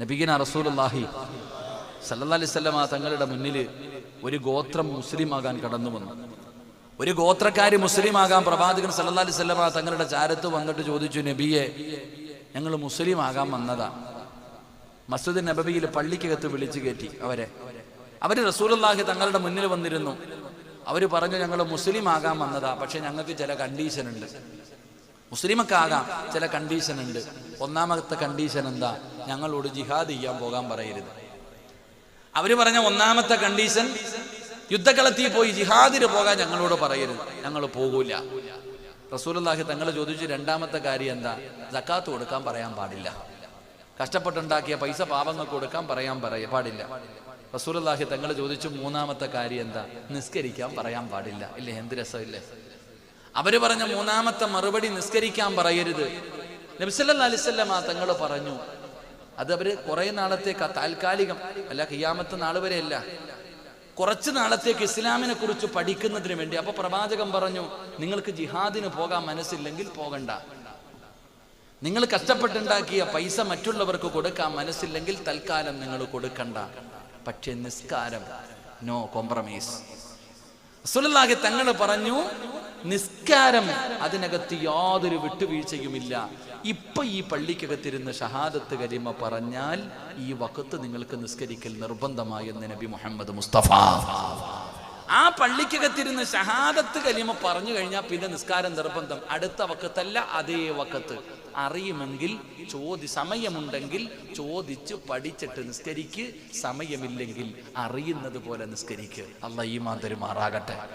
നബിഗിന റസൂലുള്ളാഹി സല്ലല്ലാഹി അലൈഹി വസല്ലമ തങ്ങളുടെ മുന്നിൽ ഒരു ഗോത്രം മുസ്ലിം ആകാൻ കടന്നു വന്നു. ഒരു ഗോത്രക്കാരി മുസ്ലിം ആകാൻ പ്രവാചകൻ സല്ലല്ലാഹി അലൈഹി വസല്ലമ തങ്ങളുടെ ചാരത്ത് വന്നിട്ട് ചോദിച്ചു നബിയെ ഞങ്ങൾ മുസ്ലിം ആകാൻ വന്നതാ. മസ്ജിദ് നബബിയിൽ പള്ളിക്കകത്ത് വിളിച്ചു കയറ്റി അവരെ. അവർ റസൂലുള്ളാഹി തങ്ങളുടെ മുന്നിൽ വന്നിരുന്നു. അവർ പറഞ്ഞു ഞങ്ങൾ മുസ്ലിം ആകാൻ വന്നതാ പക്ഷെ ഞങ്ങൾക്ക് ചില കണ്ടീഷൻ ഉണ്ട്. മുസ്ലിമൊക്കെ ആകാം ചില കണ്ടീഷൻ ഉണ്ട്. ഒന്നാമത്തെ കണ്ടീഷൻ എന്താ? ഞങ്ങളോട് ജിഹാദ് ചെയ്യാൻ പോകാൻ പറയരുത്. അവർ പറഞ്ഞ ഒന്നാമത്തെ കണ്ടീഷൻ യുദ്ധക്കളത്തിൽ പോയി ജിഹാദിന് പോകാൻ ഞങ്ങളോട് പറയരുത്. ഞങ്ങൾ പോകൂല. റസൂലുള്ളാഹി തങ്ങൾ ചോദിച്ചു രണ്ടാമത്തെ കാര്യം എന്താ? ജക്കാത്ത് കൊടുക്കാൻ പറയാൻ പാടില്ല. കഷ്ടപ്പെട്ടുണ്ടാക്കിയ പൈസ പാപങ്ങൾക്ക് കൊടുക്കാൻ പറയാൻ പറയ പാടില്ല. റസൂലുള്ളാഹി തങ്ങൾ ചോദിച്ചു മൂന്നാമത്തെ കാര്യം എന്താ? നിസ്കരിക്കാൻ പറയാൻ പാടില്ല. ഇല്ലേ? എന്ത് രസമില്ലേ? അവർ പറഞ്ഞ മൂന്നാമത്തെ മറുപടി നിസ്കരിക്കാൻ പറയരുത്. നബിസല്ലാ അലിസ്വല്ലാ തങ്ങൾ പറഞ്ഞു അത് അവർ കുറെ നാളത്തേക്ക് താൽക്കാലികം അല്ല ഖിയാമത്ത് നാൾ വരെ അല്ല കുറച്ച് നാളത്തേക്ക് ഇസ്ലാമിനെ കുറിച്ച് പഠിക്കുന്നതിന് വേണ്ടി അപ്പൊ പ്രവാചകൻ പറഞ്ഞു നിങ്ങൾക്ക് ജിഹാദിന് പോകാൻ മനസ്സില്ലെങ്കിൽ പോകണ്ട. നിങ്ങൾ കഷ്ടപ്പെട്ടുണ്ടാക്കിയ പൈസ മറ്റുള്ളവർക്ക് കൊടുക്കാൻ മനസ്സില്ലെങ്കിൽ തൽക്കാലം നിങ്ങൾ കൊടുക്കണ്ട. പക്ഷെ നിസ്കാരം നോ കോംപ്രമൈസ് റസൂലുള്ളാഹി തങ്ങൾ പറഞ്ഞു നിസ്കാരം അതിനകത്ത് യാതൊരു വിട്ടുവീഴ്ചയുമില്ല. ഇപ്പൊ ഈ പള്ളിക്കകത്തിരുന്ന് ഷഹാദത്ത് കലിമ പറഞ്ഞാൽ ഈ വക്കത്ത് നിങ്ങൾക്ക് നിസ്കരിക്കൽ നിർബന്ധമായെന്ന് നബി മുഹമ്മദ് മുസ്തഫ. ആ പള്ളിക്കകത്തിരുന്ന് ഷഹാദത്ത് കലിമ പറഞ്ഞു കഴിഞ്ഞാൽ പിന്നെ നിസ്കാരം നിർബന്ധം. അടുത്ത വക്കത്തല്ല അതേ വക്കത്ത് അറിയുമെങ്കിൽ ചോദി സമയമുണ്ടെങ്കിൽ ചോദിച്ച് പഠിച്ചിട്ട് നിസ്കരിക്ക്. സമയമില്ലെങ്കിൽ അറിയുന്നത് പോലെ നിസ്കരിക്ക്. അല്ല ഈ മാതരുമാറാകട്ടെ